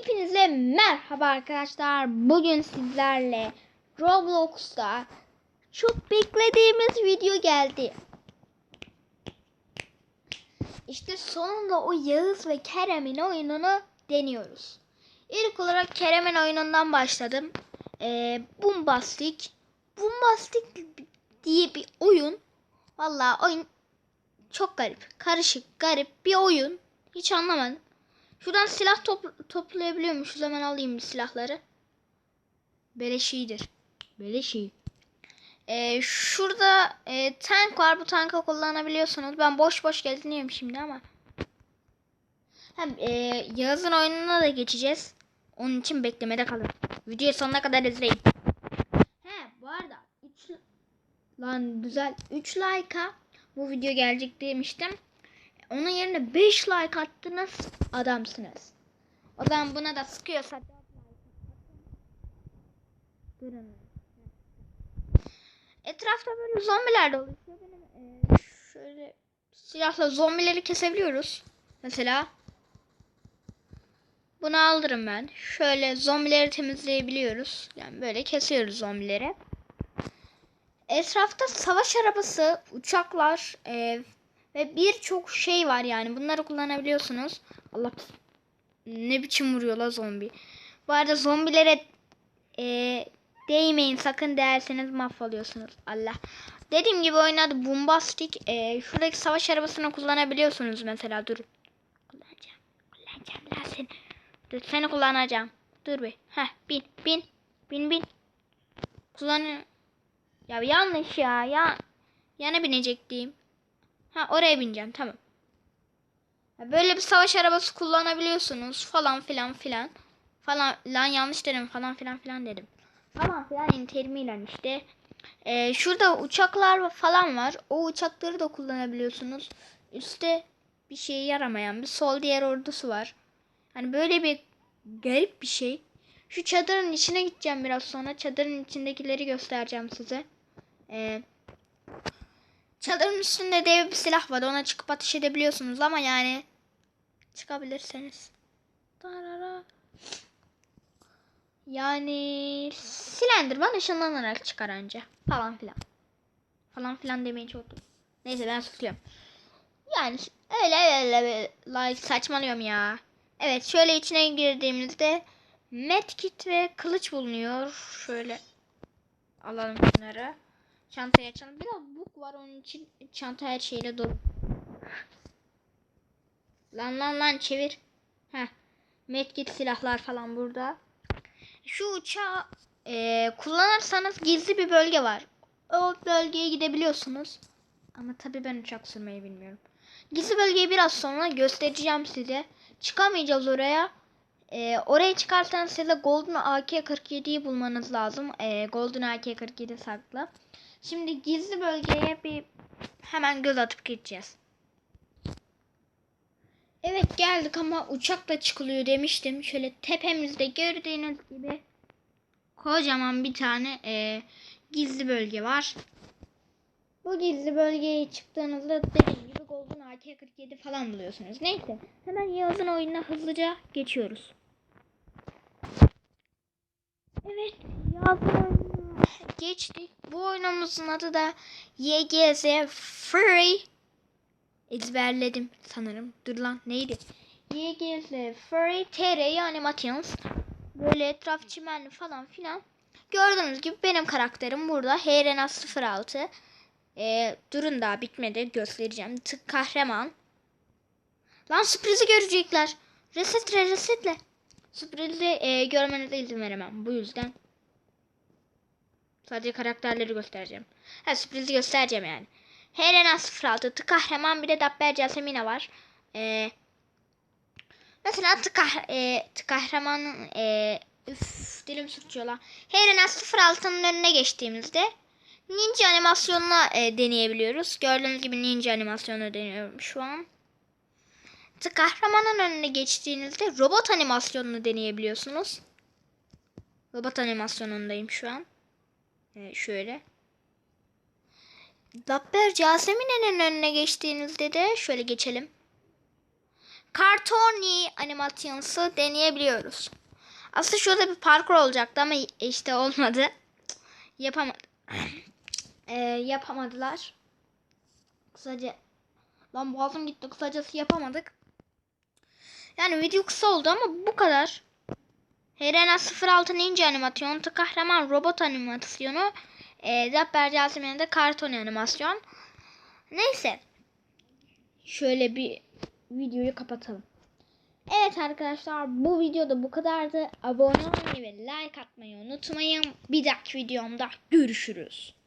Hepinize merhaba arkadaşlar. Bugün sizlerle Roblox'ta çok beklediğimiz video geldi. İşte sonunda o Yağız ve Kerem'in oyununu deniyoruz. İlk olarak Kerem'in oyunundan başladım. Ee, Bombastic. Bombastic diye bir oyun. Vallahi oyun çok garip. Karışık, garip bir oyun. Hiç anlamadım. Şuradan silah topl toplayabiliyormuşuz. Hemen alayım silahları. Beleş iyidir. Beleş iyi. Ee, şurada e, tank var. Bu tankı kullanabiliyorsunuz. Ben boş boş geziniyorum şimdi ama. Hem e, Yağız'ın oyununa da geçeceğiz. Onun için beklemede kalın. Videoyu sonuna kadar izleyin. He bu arada 3 lan güzel 3 like'a bu video gelecek demiştim. Onun yerine 5 like attınız adamsınız. O zaman buna da sıkıyorsa Durun. Etrafta böyle zombiler de oluyor. Benim, e, şöyle silahla zombileri kesebiliyoruz. Mesela bunu alırım ben. Şöyle zombileri temizleyebiliyoruz. Yani böyle kesiyoruz zombileri. Etrafta savaş arabası, uçaklar e, ve birçok şey var yani. Bunları kullanabiliyorsunuz. Allah ne biçim vuruyor la zombi. Bu arada zombilere e, değmeyin sakın değerseniz mahvoluyorsunuz. Allah. Dediğim gibi oyun adı Bombastic. E, şuradaki savaş arabasını kullanabiliyorsunuz mesela. Dur. Kullanacağım. Kullanacağım lan seni. Dur seni kullanacağım. Dur bir. Heh bin bin. Bin bin. Kullan. Ya yanlış ya. Ya yana binecektim. Ha oraya bineceğim tamam. Böyle bir savaş arabası kullanabiliyorsunuz falan filan filan. Falan lan yanlış dedim falan filan filan dedim. Falan filan terimiyle işte. Ee, şurada uçaklar falan var. O uçakları da kullanabiliyorsunuz. Üste bir şeye yaramayan bir sol diğer ordusu var. Hani böyle bir garip bir şey. Şu çadırın içine gideceğim biraz sonra. Çadırın içindekileri göstereceğim size. Ee, Çadırın üstünde dev bir silah var. Ona çıkıp ateş edebiliyorsunuz ama yani çıkabilirseniz. Darara. Yani Slenderman ışınlanarak çıkar önce. Falan filan. Falan filan demeyi çok. Neyse ben susuyorum. Yani öyle öyle, öyle like saçmalıyorum ya. Evet şöyle içine girdiğimizde medkit ve kılıç bulunuyor. Şöyle alalım bunları. Çantayı açalım. Biraz buk var onun için çanta her şeyle dolu. Lan lan lan çevir. Heh. Medkit silahlar falan burada. Şu uçağı e, kullanırsanız gizli bir bölge var. O bölgeye gidebiliyorsunuz. Ama tabii ben uçak sürmeyi bilmiyorum. Gizli bölgeyi biraz sonra göstereceğim size. Çıkamayacağız oraya. E, oraya çıkarsanız size Golden AK-47'yi bulmanız lazım. E, Golden AK-47 saklı. Şimdi gizli bölgeye bir hemen göz atıp gideceğiz. Evet geldik ama uçakla çıkılıyor demiştim. Şöyle tepemizde gördüğünüz gibi kocaman bir tane e, gizli bölge var. Bu gizli bölgeye çıktığınızda dediğim AK-47 falan buluyorsunuz. Neyse hemen Yağız'ın oyununa hızlıca geçiyoruz. Evet Yağız'ın geçtik. Bu oyunumuzun adı da YGZ Free. Ezberledim sanırım. Dur lan neydi? YGZ Free TR Animations. Böyle etraf çimenli falan filan. Gördüğünüz gibi benim karakterim burada. Herenas 06. Ee, durun daha bitmedi. Göstereceğim. Tık kahraman. Lan sürprizi görecekler. Resetle resetle. Sürprizi e, görmenize izin veremem. Bu yüzden Sadece karakterleri göstereceğim. Ha sürprizi göstereceğim yani. Helena 06 Tı kahraman bir de Dabber Yasemina var. Ee, mesela Tı, kah e, tı kahramanın e, üf, dilim sürtüyor lan. Helena 06'nın önüne geçtiğimizde ninja animasyonuna e, deneyebiliyoruz. Gördüğünüz gibi ninja animasyonu deniyorum şu an. Kahramanın önüne geçtiğinizde robot animasyonunu deneyebiliyorsunuz. Robot animasyonundayım şu an. Evet, şöyle. Dapper Yasemin'in önüne geçtiğinizde de şöyle geçelim. kartoni animasyonsu deneyebiliyoruz. Aslında şurada bir parkur olacaktı ama işte olmadı. Yapamadı. Ee, yapamadılar. Kısaca lan boğazım gitti kısacası yapamadık. Yani video kısa oldu ama bu kadar. Helena 06 Ninja animasyonu, kahraman robot animasyonu, e, Zapper Yasemin'in de karton animasyon. Neyse. Şöyle bir videoyu kapatalım. Evet arkadaşlar bu videoda bu kadardı. Abone olmayı ve like atmayı unutmayın. Bir dahaki videomda görüşürüz.